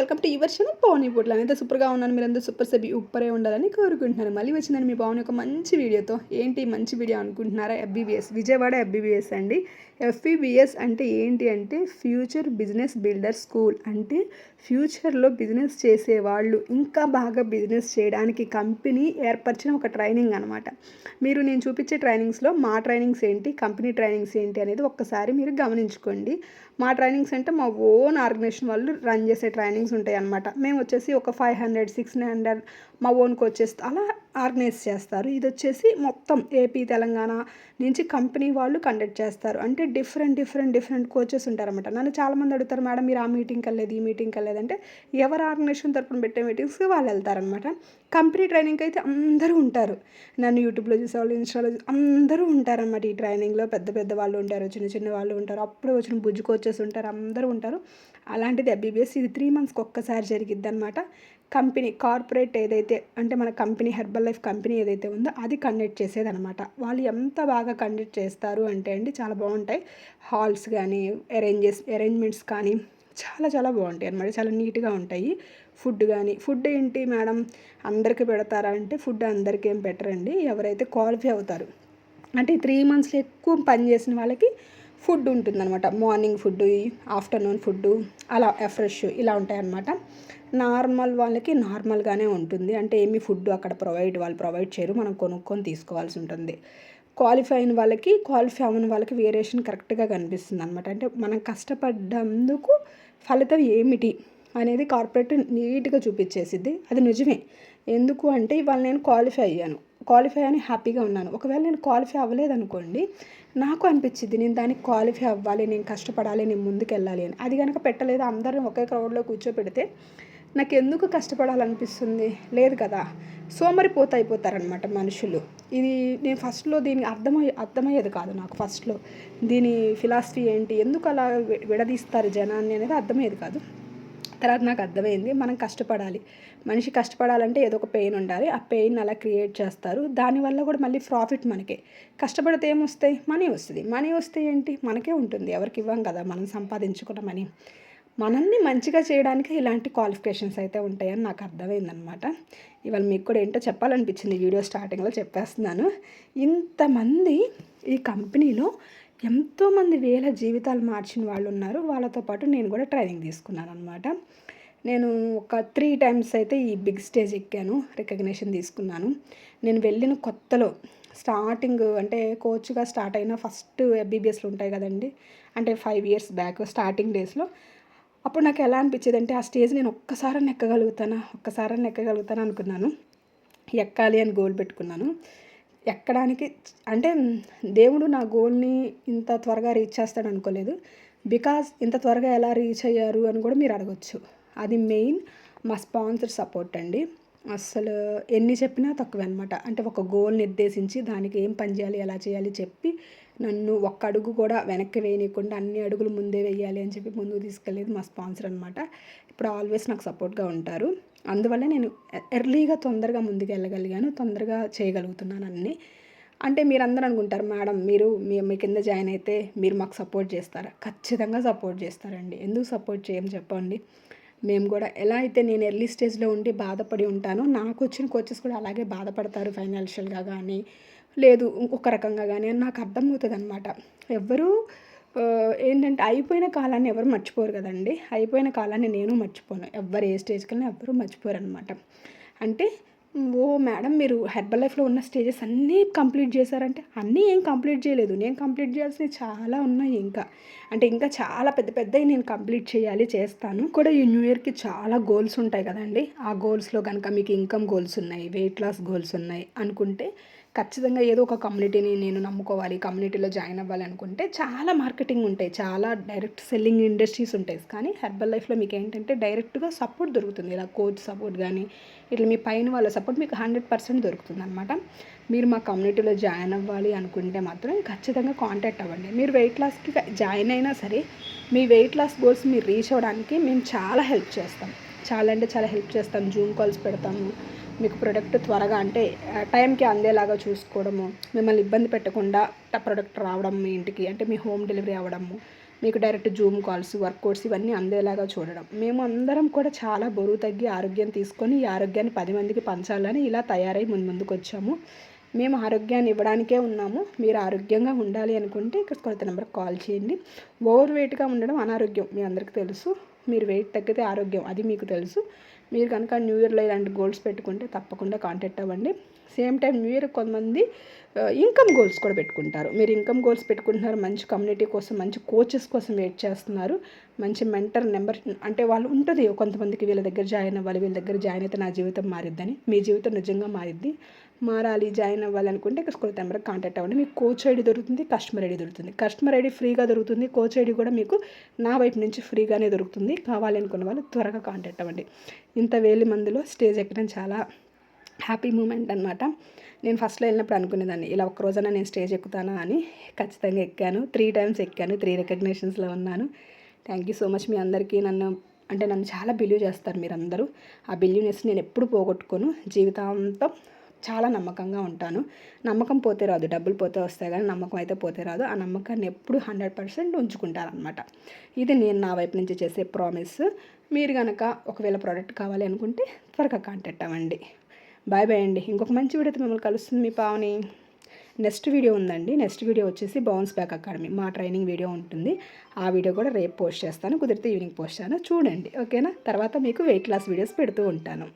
Welcome to your channel Pavan ఇప్పుడు అయితే సూపర్గా ఉన్నాను మీరు సూపర్ సభి ఉప్పరే ఉండాలని కోరుకుంటున్నాను. మళ్ళీ వచ్చిందని మీ పవన్ ఒక మంచి వీడియోతో ఏంటి మంచి వీడియో అనుకుంటున్నారా? ఎఫ్బీబీఎస్ విజయవాడ ఎఫ్బీబీఎస్ అండి. ఎఫ్బీబీఎస్ అంటే ఏంటి అంటే ఫ్యూచర్ బిజినెస్ బిల్డర్ స్కూల్ అంటే ఫ్యూచర్లో బిజినెస్ చేసే వాళ్ళు ఇంకా బాగా బిజినెస్ చేయడానికి కంపెనీ ఏర్పరిచిన ఒక ట్రైనింగ్ అనమాట మీరు నేను చూపించే ట్రైనింగ్స్లో మా ట్రైనింగ్స్ ఏంటి కంపెనీ ట్రైనింగ్స్ ఏంటి అనేది ఒక్కసారి మీరు గమనించుకోండి. మా ట్రైనింగ్స్ అంటే మా ఓన్ ఆర్గనైజేషన్ వాళ్ళు రన్ చేసే ట్రైనింగ్స్ ఉంటాయి అనమాట మేము వచ్చేసి ఒక ఫైవ్ హండ్రెడ్ సిక్స్ హండ్రెడ్ మా ఓన్ కోచెస్ అలా ఆర్గనైజ్ చేస్తారు. ఇది వచ్చేసి మొత్తం ఏపీ తెలంగాణ నుంచి కంపెనీ వాళ్ళు కండక్ట్ చేస్తారు. అంటే డిఫరెంట్ డిఫరెంట్ డిఫరెంట్ కోచెస్ ఉంటారన్నమాట. నన్ను చాలామంది అడుగుతారు మేడం మీరు ఆ మీటింగ్కి వెళ్ళేది ఈ మీటింగ్కి వెళ్ళేది అంటే ఎవరు ఆర్గనైజేషన్ తరపున పెట్టే మీటింగ్స్కి వాళ్ళు వెళ్తారనమాట కంపెనీ ట్రైనింగ్కి అయితే అందరూ ఉంటారు. నన్ను యూట్యూబ్లో చూసేవాళ్ళు ఇన్స్టాలో అందరూ ఉంటారన్నమాట ఈ ట్రైనింగ్లో. పెద్ద పెద్ద వాళ్ళు ఉంటారు చిన్న చిన్న వాళ్ళు ఉంటారు. అప్పుడు వచ్చిన బుజ్జు కోచెస్ ఉంటారు అందరూ ఉంటారు. అలాంటిది ఎంబీబీఎస్ ఇది త్రీ మంత్స్కి ఒక్కసారి జరిగిద్ది అనమాట కంపెనీ కార్పొరేట్ ఏదైతే అంటే మన కంపెనీ హెర్బల్ లైఫ్ కంపెనీ ఏదైతే ఉందో అది కండక్ట్ చేసేది అనమాట వాళ్ళు ఎంత బాగా కండక్ట్ చేస్తారు అంటే అండి చాలా బాగుంటాయి. హాల్స్ కానీ అరేంజెస్ అరేంజ్మెంట్స్ కానీ చాలా చాలా బాగుంటాయి అనమాట చాలా నీట్గా ఉంటాయి. ఫుడ్ కానీ ఫుడ్ ఏంటి మేడం? అందరికీ పెడతారా అంటే ఫుడ్ అందరికీ ఏం పెట్టరండి. ఎవరైతే క్వాలిఫై అవుతారు. అంటే త్రీ మంత్స్లో ఎక్కువ పని చేసిన వాళ్ళకి ఫుడ్ ఉంటుందన్నమాట. మార్నింగ్ ఫుడ్ ఆఫ్టర్నూన్ ఫుడ్ అలా ఫ్రెష్ ఇలా ఉంటాయి అన్నమాట నార్మల్ వాళ్ళకి నార్మల్గానే ఉంటుంది. అంటే ఏమి ఫుడ్ అక్కడ ప్రొవైడ్ వాళ్ళు ప్రొవైడ్ చేయరు. మనం కొనుక్కొని తీసుకోవాల్సి ఉంటుంది. క్వాలిఫై అయిన వాళ్ళకి క్వాలిఫై అవ్వని వాళ్ళకి వేరియేషన్ కరెక్ట్గా కనిపిస్తుంది అనమాట అంటే మనం కష్టపడ్డందుకు ఫలితం ఏమిటి అనేది కార్పొరేట్ నీట్గా చూపించేసిద్ది. అది నిజమే. ఎందుకు అంటే ఇవాళ నేను క్వాలిఫై అయ్యాను. క్వాలిఫై అని హ్యాపీగా ఉన్నాను. ఒకవేళ నేను క్వాలిఫై అవ్వలేదు అనుకోండి నాకు అనిపించింది నేను దానికి క్వాలిఫై అవ్వాలి నేను కష్టపడాలి నేను ముందుకు వెళ్ళాలి అని. అది కనుక పెట్టలేదు అందరిని ఒకే క్రౌడ్లో కూర్చోపెడితే నాకు ఎందుకు కష్టపడాలనిపిస్తుంది? లేదు కదా. సోమరిపోత అయిపోతారనమాట మనుషులు. ఇది నేను ఫస్ట్లో దీనికి అర్థమయ్యే అర్థమయ్యేది కాదు నాకు ఫస్ట్లో. దీని ఫిలాసఫీ ఏంటి? ఎందుకు అలా విడదీస్తారు జనాన్ని అనేది అర్థమయ్యేది కాదు. తర్వాత నాకు అర్థమైంది. మనం కష్టపడాలి. మనిషి కష్టపడాలంటే ఏదో ఒక పెయిన్ ఉండాలి. ఆ పెయిన్ అలా క్రియేట్ చేస్తారు. దానివల్ల కూడా మళ్ళీ ప్రాఫిట్ మనకే. కష్టపడితే ఏమొస్తాయి? మనీ వస్తుంది. మనీ వస్తే ఏంటి? మనకే ఉంటుంది. ఎవరికి ఇవ్వం కదా? మనం సంపాదించుకున్న మనీ మనల్ని మంచిగా చేయడానికి ఇలాంటి క్వాలిఫికేషన్స్ అయితే ఉంటాయని నాకు అర్థమైందనమాట ఇవాళ మీకు కూడా ఏంటో చెప్పాలనిపించింది. వీడియో స్టార్టింగ్లో చెప్పేస్తున్నాను. ఇంతమంది ఈ కంపెనీలో ఎంతోమంది వేల జీవితాలు మార్చిన వాళ్ళు ఉన్నారు. వాళ్ళతో పాటు నేను కూడా ట్రైనింగ్ తీసుకున్నాను అనమాట నేను ఒక త్రీ టైమ్స్ అయితే ఈ బిగ్ స్టేజ్ ఎక్కాను రికగ్నేషన్ తీసుకున్నాను. నేను వెళ్ళిన కొత్తలో స్టార్టింగ్ అంటే కోచ్గా స్టార్ట్ అయిన ఫస్ట్ ఎంబీబీఎస్లు ఉంటాయి కదండి. అంటే ఫైవ్ ఇయర్స్ బ్యాక్ స్టార్టింగ్ డేస్లో. అప్పుడు నాకు ఎలా అనిపించేది అంటే ఆ స్టేజ్ నేను ఒక్కసారి ఎక్కగలుగుతానా ఒక్కసారి ఎక్కగలుగుతాను అనుకున్నాను. ఎక్కాలి అని గోల్ పెట్టుకున్నాను. ఎక్కడానికి అంటే దేవుడు నా గోల్ని ఇంత త్వరగా రీచ్ చేస్తాడు అనుకోలేదు. బికాస్ ఇంత త్వరగా ఎలా రీచ్ అయ్యారు అని కూడా మీరు అడగచ్చు. అది మెయిన్ మా స్పాన్సర్ సపోర్ట్ అండి. అస్సలు ఎన్ని చెప్పినా తక్కువ అనమాట అంటే ఒక గోల్ నిర్దేశించి దానికి ఏం పని చేయాలి ఎలా చేయాలి చెప్పి నన్ను ఒక్క అడుగు కూడా వెనక్కి వేయనీయకుండా అన్ని అడుగులు ముందే వేయాలి అని చెప్పి ముందుకు తీసుకెళ్ళేది మా స్పాన్సర్ అనమాట ఇప్పుడు ఆల్వేస్ నాకు సపోర్ట్గా ఉంటారు. అందువల్ల నేను ఎర్లీగా తొందరగా ముందుకు వెళ్ళగలిగాను. తొందరగా చేయగలుగుతున్నాను అన్నీ. అంటే మీరు అందరూ అనుకుంటారు మేడం మీరు మీ మీ కింద జాయిన్ అయితే మీరు మాకు సపోర్ట్ చేస్తారా? ఖచ్చితంగా సపోర్ట్ చేస్తారండి. ఎందుకు సపోర్ట్ చేయం చెప్పండి. మేము కూడా ఎలా అయితే నేను ఎర్లీ స్టేజ్లో ఉండి బాధపడి ఉంటానో నాకు వచ్చిన కోచెస్ కూడా అలాగే బాధపడతారు ఫైనాన్షియల్గా కానీ లేదు ఇంకొక రకంగా కానీ అని నాకు అర్థమవుతుంది అనమాట ఎవ్వరూ ఏంటంటే అయిపోయిన కాలాన్ని ఎవరు మర్చిపోరు కదండి. అయిపోయిన కాలాన్ని నేను మర్చిపోను. ఎవ్వరు ఏ స్టేజ్కి వెళ్ళినా ఎవ్వరు మర్చిపోరు అనమాట అంటే ఓ మేడం మీరు హెర్బల్ లైఫ్లో ఉన్న స్టేజెస్ అన్నీ కంప్లీట్ చేశారంటే అన్నీ ఏం కంప్లీట్ చేయలేదు. నేను కంప్లీట్ చేయాల్సినవి చాలా ఉన్నాయి ఇంకా. అంటే ఇంకా చాలా పెద్ద పెద్దవి నేను కంప్లీట్ చేయాలి చేస్తాను. కూడా ఈ న్యూ ఇయర్కి చాలా గోల్స్ ఉంటాయి కదండి. ఆ గోల్స్లో కనుక మీకు ఇన్కమ్ గోల్స్ ఉన్నాయి వెయిట్ లాస్ గోల్స్ ఉన్నాయి అనుకుంటే ఖచ్చితంగా ఏదో ఒక కమ్యూనిటీని నేను నమ్ముకోవాలి కమ్యూనిటీలో జాయిన్ అవ్వాలి అనుకుంటే చాలా మార్కెటింగ్ ఉంటాయి చాలా డైరెక్ట్ సెల్లింగ్ ఇండస్ట్రీస్ ఉంటాయి. కానీ హెర్బల్ లైఫ్లో మీకు ఏంటంటే డైరెక్ట్గా సపోర్ట్ దొరుకుతుంది. ఇలా కోచ్ సపోర్ట్ కానీ ఇట్లా మీ పైన వాళ్ళ సపోర్ట్ మీకు హండ్రెడ్ పర్సెంట్ దొరుకుతుంది అనమాట మీరు మా కమ్యూనిటీలో జాయిన్ అవ్వాలి అనుకుంటే మాత్రం ఖచ్చితంగా కాంటాక్ట్ అవ్వండి. మీరు వెయిట్ లాస్కి జాయిన్ అయినా సరే మీ వెయిట్ లాస్ గోల్స్ మీరు రీచ్ అవ్వడానికి మేము చాలా హెల్ప్ చేస్తాం. చాలా అంటే చాలా హెల్ప్ చేస్తాం జూమ్ కాల్స్ పెడతాము. మీకు ప్రొడక్ట్ త్వరగా అంటే టైంకి అందేలాగా చూసుకోవడము. మిమ్మల్ని ఇబ్బంది పెట్టకుండా ప్రొడక్ట్ రావడం మీ ఇంటికి అంటే మీ హోమ్ డెలివరీ అవ్వడము. మీకు డైరెక్ట్ జూమ్ కాల్స్ వర్కౌట్స్ ఇవన్నీ అందేలాగా చూడడం. మేము అందరం కూడా చాలా బరువు తగ్గి ఆరోగ్యం తీసుకొని ఈ ఆరోగ్యాన్ని పది మందికి పంచాలని ఇలా తయారై ముందు ముందుకు వచ్చాము మేము ఆరోగ్యాన్ని ఇవ్వడానికే ఉన్నాము. మీరు ఆరోగ్యంగా ఉండాలి అనుకుంటే ఇక్కడ కొత్త నెంబర్కి కాల్ చేయండి. ఓవర్ వెయిట్గా ఉండడం అనారోగ్యం మీ అందరికీ తెలుసు. మీరు వెయిట్ తగ్గితే ఆరోగ్యం. అది మీకు తెలుసు. మీరు కనుక న్యూ ఇయర్లో ఇలాంటి గోల్స్ పెట్టుకుంటే తప్పకుండా కాంటాక్ట్ అవ్వండి. సేమ్ టైం న్యూ ఇయర్ కొంతమంది uh, ఇన్కమ్ గోల్స్ కూడా పెట్టుకుంటారు. మీరు ఇన్కమ్ గోల్స్ పెట్టుకుంటున్నారు మంచి కమ్యూనిటీ కోసం మంచి కోచెస్ కోసం వెయిట్ చేస్తున్నారు. మంచి మెంటర్ నెంబర్ అంటే వాళ్ళు ఉంటుంది. కొంతమందికి వీళ్ళ దగ్గర జాయిన్ అవ్వాలి వీళ్ళ దగ్గర జాయిన్ అయితే నా జీవితం మారిద్దని. మీ జీవితం నిజంగా మారిద్ది. మారాలి జాయిన్ అవ్వాలి అనుకుంటే ఇక స్కూల్ నెంబర్కి కాంటాక్ట్ అవ్వండి. మీకు కోచ్ ఐడి దొరుకుతుంది కస్టమర్ ఐడి దొరుకుతుంది. కస్టమర్ ఐడి ఫ్రీగా దొరుకుతుంది. కోచ్ ఐడి కూడా మీకు నా వైపు నుంచి ఫ్రీగానే దొరుకుతుంది. కావాలి అనుకున్న వాళ్ళు త్వరగా కాంటాక్ట్ అవ్వండి. ఇంత వేలి మందిలో స్టేజ్ ఎక్కడం చాలా హ్యాపీ మూమెంట్ అనమాట నేను ఫస్ట్లో వెళ్ళినప్పుడు అనుకునేదాన్ని ఇలా ఒక రోజున నేను స్టేజ్ ఎక్కుతానా అని. ఖచ్చితంగా ఎక్కాను. త్రీ టైమ్స్ ఎక్కాను. త్రీ రికగ్నేషన్స్లో ఉన్నాను. థ్యాంక్ యూ సో మచ్ మీ అందరికీ నన్ను అంటే నన్ను చాలా బిలీవ్ చేస్తారు మీరందరూ. ఆ బిలీవ్నెస్ నేను ఎప్పుడు పోగొట్టుకోను. జీవితాంతం చాలా నమ్మకంగా ఉంటాను. నమ్మకం పోతే రాదు. డబ్బులు పోతే వస్తాయి కానీ నమ్మకం అయితే పోతే రాదు. ఆ నమ్మకాన్ని ఎప్పుడు హండ్రెడ్ పర్సెంట్ ఉంచుకుంటారనమాట ఇది నేను నా వైపు నుంచి చేసే ప్రామిస్. మీరు కనుక ఒకవేళ ప్రోడక్ట్ కావాలి అనుకుంటే త్వరగా కాంటాక్ట్ అవ్వండి. బాయ్ బాయ్ అండి. ఇంకొక మంచి వీడియోతో మిమ్మల్ని కలుస్తుంది మీ పావని. నెక్స్ట్ వీడియో ఉందండి. నెక్స్ట్ వీడియో వచ్చేసి బౌన్స్ బ్యాక్ అకాడమీ మా ట్రైనింగ్ వీడియో ఉంటుంది. ఆ వీడియో కూడా రేపు పోస్ట్ చేస్తాను. కుదిరితే ఈవినింగ్ పోస్ట్ చేస్తాను. చూడండి. ఓకేనా? తర్వాత మీకు వెయిట్ లాస్ వీడియోస్ పెడుతూ ఉంటాను.